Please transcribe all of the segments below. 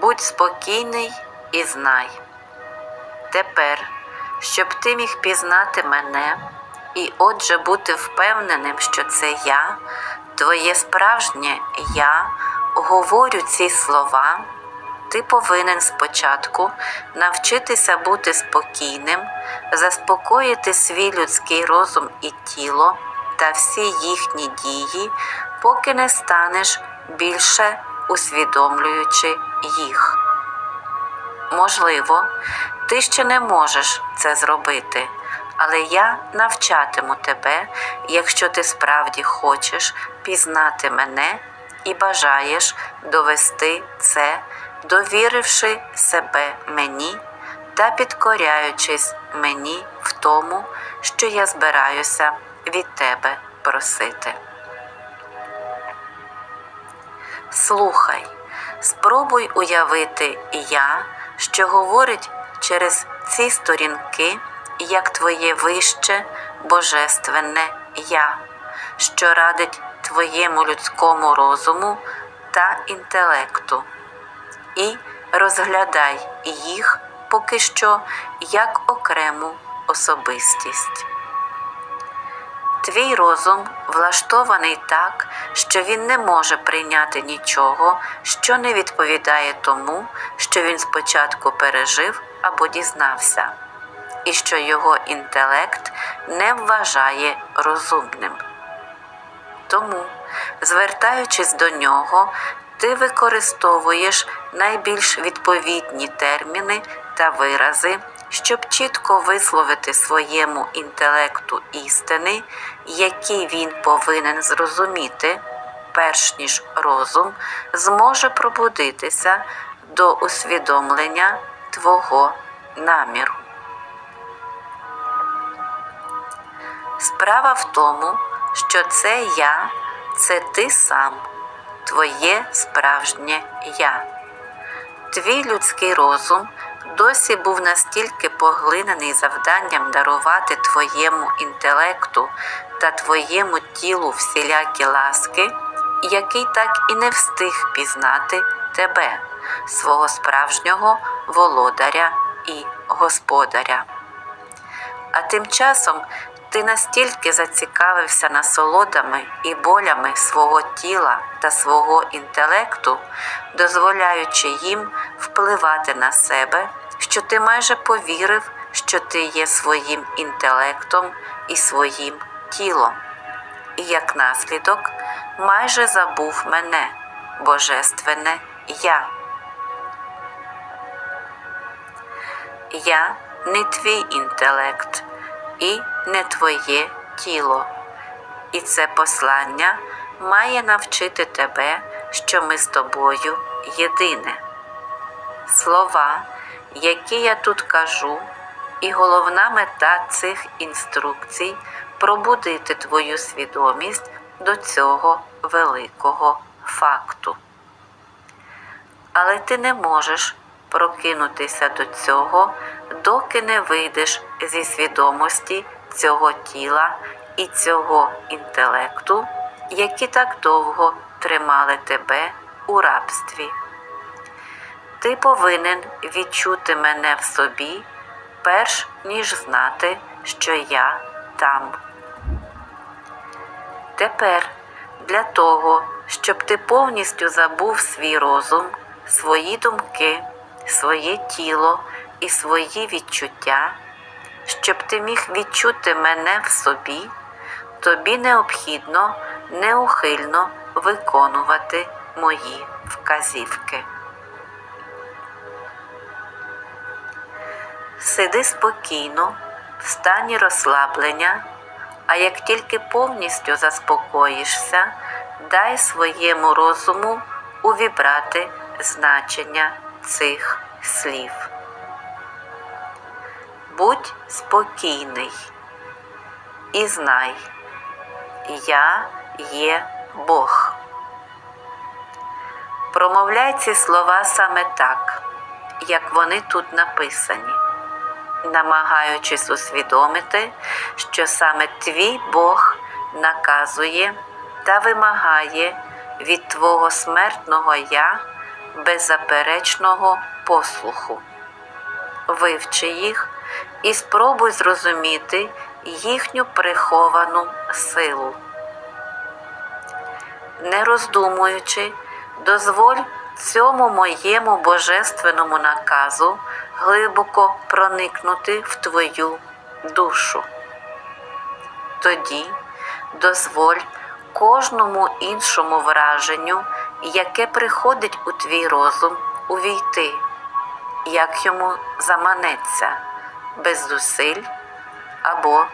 Будь спокійний і знай. Тепер, щоб ти міг пізнати мене і отже бути впевненим, що це я, твоє справжнє я, говорю ці слова, ти повинен спочатку навчитися бути спокійним, заспокоїти свій людський розум і тіло та всі їхні дії, поки не станеш більше усвідомлюючи їх. Можливо, ти ще не можеш це зробити, але я навчатиму тебе, якщо ти справді хочеш пізнати мене і бажаєш довести це, довіривши себе мені та підкоряючись мені в тому, що я збираюся від тебе просити. Слухай, спробуй уявити я, що говорить через ці сторінки, як твоє вище божественне я, що радить твоєму людському розуму та інтелекту, і розглядай їх поки що як окрему особистість. Твій розум влаштований так, що він не може прийняти нічого, що не відповідає тому, що він спочатку пережив або дізнався, і що його інтелект не вважає розумним. Тому, звертаючись до нього, ти використовуєш найбільш відповідні терміни та вирази, щоб чітко висловити своєму інтелекту істини, які він повинен зрозуміти, перш ніж розум зможе пробудитися до усвідомлення твого наміру. Справа в тому, що це я, це ти сам, твоє справжнє я. Твій людський розум досі був настільки поглинений завданням дарувати твоєму інтелекту та твоєму тілу всілякі ласки, який так і не встиг пізнати тебе, свого справжнього володаря і господаря. А тим часом ти настільки зацікавився насолодами і болями свого тіла та свого інтелекту, дозволяючи їм впливати на себе, що ти майже повірив, що ти є своїм інтелектом і своїм тілом. І як наслідок майже забув мене, Божественне Я. Я не твій інтелект і не твоє тіло. І це послання має навчити тебе, що ми з тобою єдине. Слова, які я тут кажу, і головна мета цих інструкцій пробудити твою свідомість до цього великого факту. Але ти не можеш прокинутися до цього, доки не вийдеш зі свідомості цього тіла і цього інтелекту, які так довго тримали тебе у рабстві. Ти повинен відчути мене в собі, перш ніж знати, що я там. Тепер для того, щоб ти повністю забув свій розум, свої думки, своє тіло і свої відчуття, щоб ти міг відчути мене в собі, тобі необхідно неухильно виконувати мої вказівки. Сиди спокійно, в стані розслаблення, а як тільки повністю заспокоїшся, дай своєму розуму увібрати значення цих слів. Будь спокійний і знай, я є Бог. Промовляй ці слова саме так, як вони тут написані, намагаючись усвідомити, що саме твій Бог наказує та вимагає від твого смертного я беззаперечного послуху. Вивчи їх і спробуй зрозуміти їхню приховану силу. Не роздумуючи, дозволь цьому моєму божественному наказу глибоко проникнути в твою душу. Тоді дозволь кожному іншому враженню, яке приходить у твій розум, увійти, як йому заманеться, без зусиль або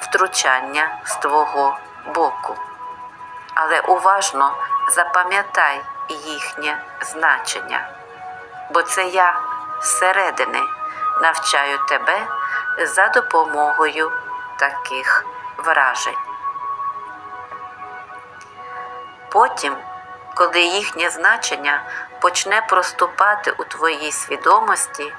втручання з твого боку. Але уважно запам'ятай їхнє значення, бо це я зсередини навчаю тебе за допомогою таких вражень. Потім, коли їхнє значення почне проступати у твоїй свідомості,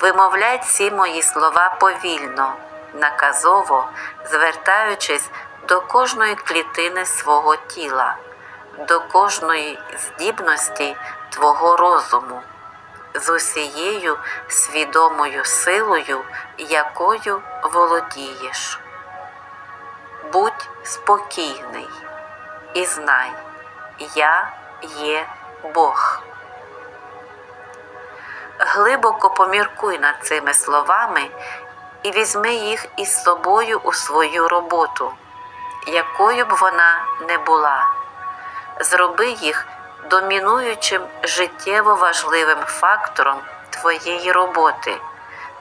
вимовляй ці мої слова повільно, наказово, звертаючись до кожної клітини свого тіла, до кожної здібності твого розуму, з усією свідомою силою, якою володієш. Будь спокійний і знай, я є Бог. Глибоко поміркуй над цими словами і візьми їх із собою у свою роботу, якою б вона не була. Зроби їх домінуючим життєво важливим фактором твоєї роботи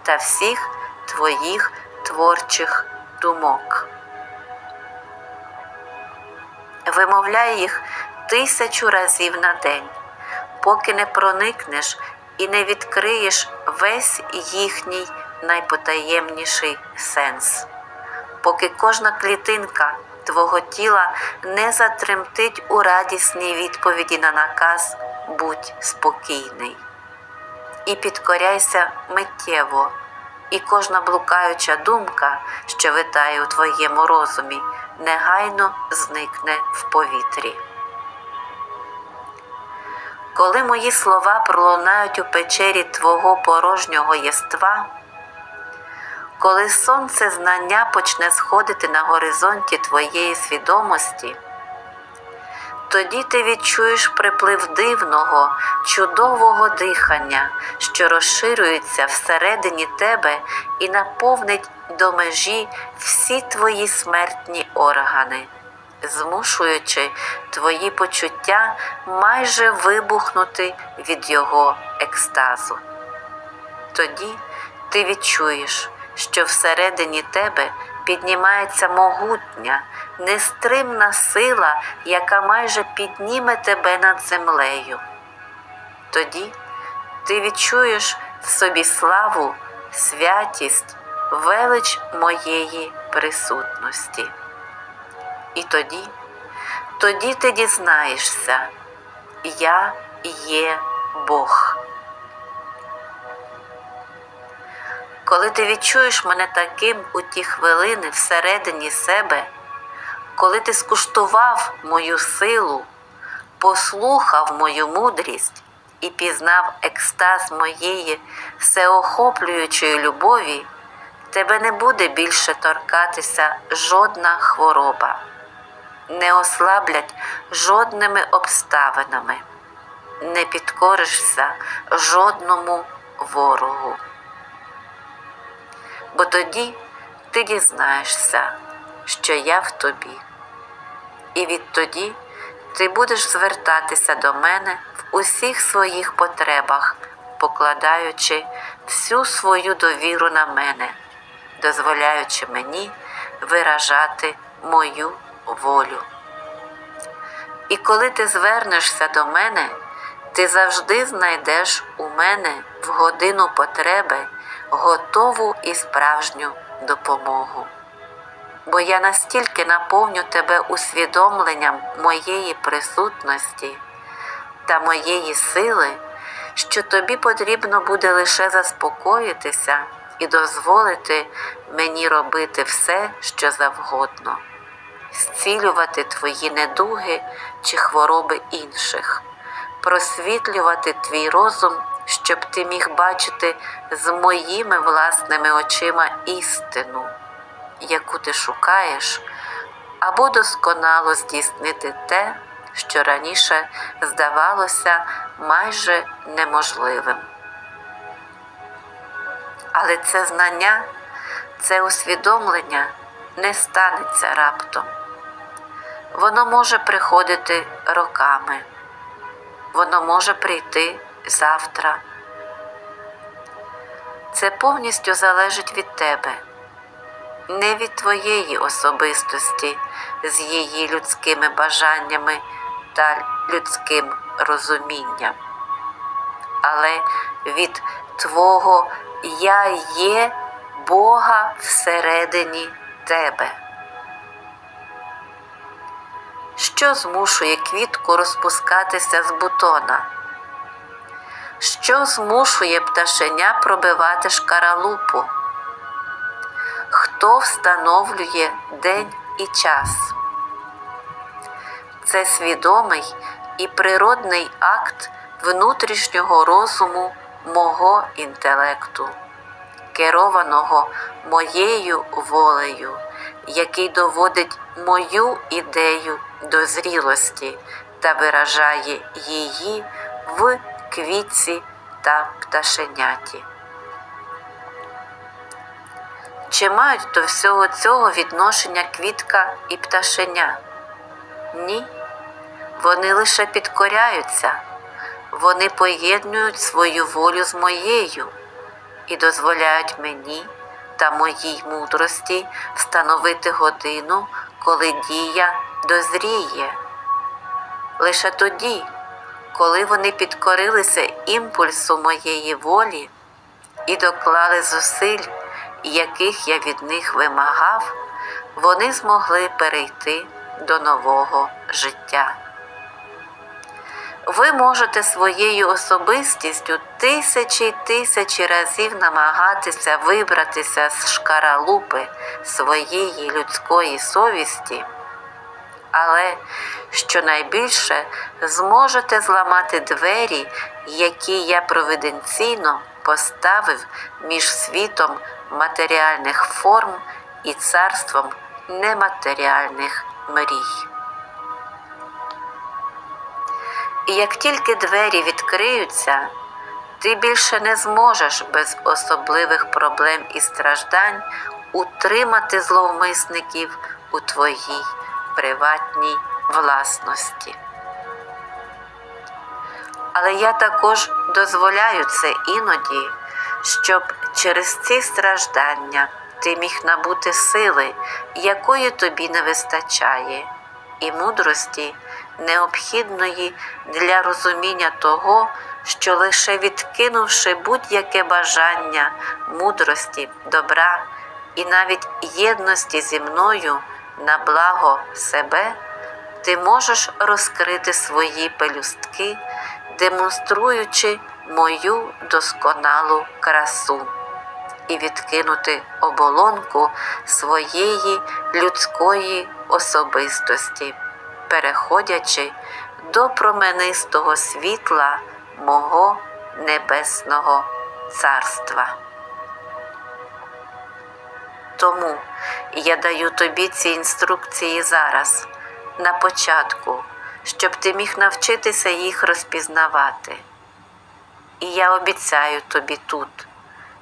та всіх твоїх творчих думок. Вимовляй їх тисячу разів на день, поки не проникнеш і не відкриєш весь їхній найпотаємніший сенс, поки кожна клітинка твого тіла не затремтить у радісній відповіді на наказ будь спокійний. І підкоряйся миттєво, і кожна блукаюча думка, що витає у твоєму розумі, негайно зникне в повітрі. Коли мої слова пролунають у печері твого порожнього єства, коли сонце знання почне сходити на горизонті твоєї свідомості, тоді ти відчуєш приплив дивного, чудового дихання, що розширюється всередині тебе і наповнить до межі всі твої смертні органи, змушуючи твої почуття майже вибухнути від його екстазу. Тоді ти відчуєш, що всередині тебе піднімається могутня, нестримна сила, яка майже підніме тебе над землею. Тоді ти відчуєш в собі славу, святість, велич моєї присутності. І тоді, тоді ти дізнаєшся, я є Бог. Коли ти відчуєш мене таким у ті хвилини всередині себе, коли ти скуштував мою силу, послухав мою мудрість і пізнав екстаз моєї всеохоплюючої любові, тебе не буде більше торкатися жодна хвороба, не ослаблять жодними обставинами, не підкоришся жодному ворогу бо тоді ти дізнаєшся, що я в тобі. І відтоді ти будеш звертатися до мене в усіх своїх потребах, покладаючи всю свою довіру на мене, дозволяючи мені виражати мою волю. І коли ти звернешся до мене, ти завжди знайдеш у мене в годину потреби готову і справжню допомогу. Бо я настільки наповню тебе усвідомленням моєї присутності та моєї сили, що тобі потрібно буде лише заспокоїтися і дозволити мені робити все, що завгодно, зцілювати твої недуги чи хвороби інших, просвітлювати твій розум, щоб ти міг бачити з моїми власними очима істину, яку ти шукаєш, або досконало здійснити те, що раніше здавалося майже неможливим. Але це знання, це усвідомлення не станеться раптом. Воно може приходити роками, воно може прийти завтра. Це повністю залежить від тебе, не від твоєї особистості з її людськими бажаннями та людським розумінням, але від Твого Я є Бога всередині тебе. Що змушує квітку розпускатися з бутона? Що змушує пташеня пробивати шкаралупу? Хто встановлює день і час? Це свідомий і природний акт внутрішнього розуму мого інтелекту, керованого моєю волею, який доводить мою ідею до зрілості та виражає її в квітці та пташеняті. Чи мають до всього цього відношення квітка і пташеня? Ні. Вони лише підкоряються, вони поєднують свою волю з моєю і дозволяють мені та моїй мудрості встановити годину, коли дія дозріє. Лише тоді, коли вони підкорилися імпульсу моєї волі і доклали зусиль, яких я від них вимагав, вони змогли перейти до нового життя. Ви можете своєю особистістю тисячі й тисячі разів намагатися вибратися з шкаралупи своєї людської совісті, але щонайбільше зможете зламати двері, які я провиденційно поставив між світом матеріальних форм і царством нематеріальних мрій. І як тільки двері відкриються, ти більше не зможеш без особливих проблем і страждань утримати зловмисників у твоїй приватній власності. Але я також дозволяю це іноді, щоб через ці страждання ти міг набути сили, якої тобі не вистачає, і мудрості, необхідної для розуміння того, що лише відкинувши будь-яке бажання мудрості, добра і навіть єдності зі мною на благо себе, ти можеш розкрити свої пелюстки, демонструючи мою досконалу красу і відкинути оболонку своєї людської особистості, переходячи до променистого світла мого небесного царства. Тому я даю тобі ці інструкції зараз, на початку, щоб ти міг навчитися їх розпізнавати. І я обіцяю тобі тут,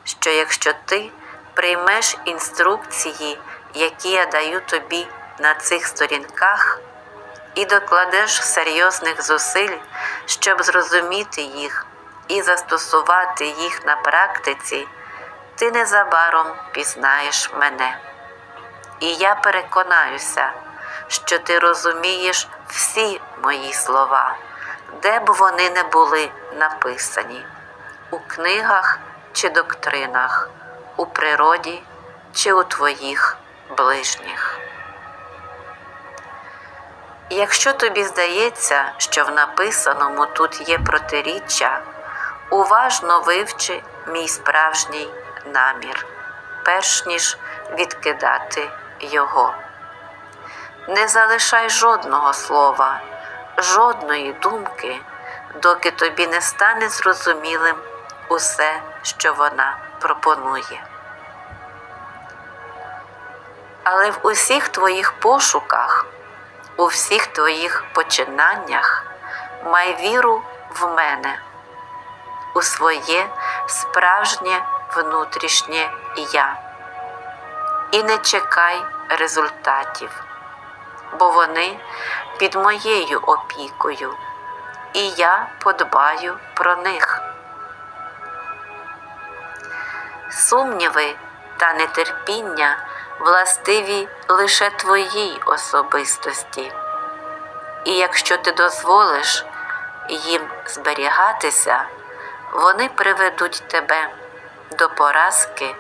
що якщо ти приймеш інструкції, які я даю тобі на цих сторінках, і докладеш серйозних зусиль, щоб зрозуміти їх і застосувати їх на практиці, ти незабаром пізнаєш мене. І я переконаюся, що ти розумієш всі мої слова, де б вони не були написані, у книгах чи доктринах, у природі чи у твоїх ближніх. Якщо тобі здається, що в написаному тут є протиріччя, уважно вивчи мій справжній намір, перш ніж відкидати його. Не залишай жодного слова, жодної думки, доки тобі не стане зрозумілим усе, що вона пропонує. Але в усіх твоїх пошуках, у всіх твоїх починаннях май віру в мене, у своє справжнє внутрішнє я. І не чекай результатів, бо вони під моєю опікою, і я подбаю про них. Сумніви та нетерпіння властиві лише твоїй особистості. І якщо ти дозволиш їм зберігатися, вони приведуть тебе до поразки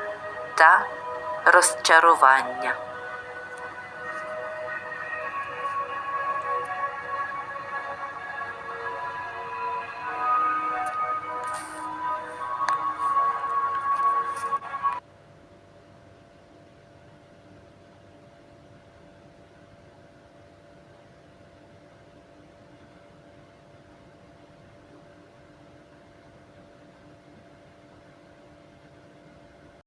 та розчарування.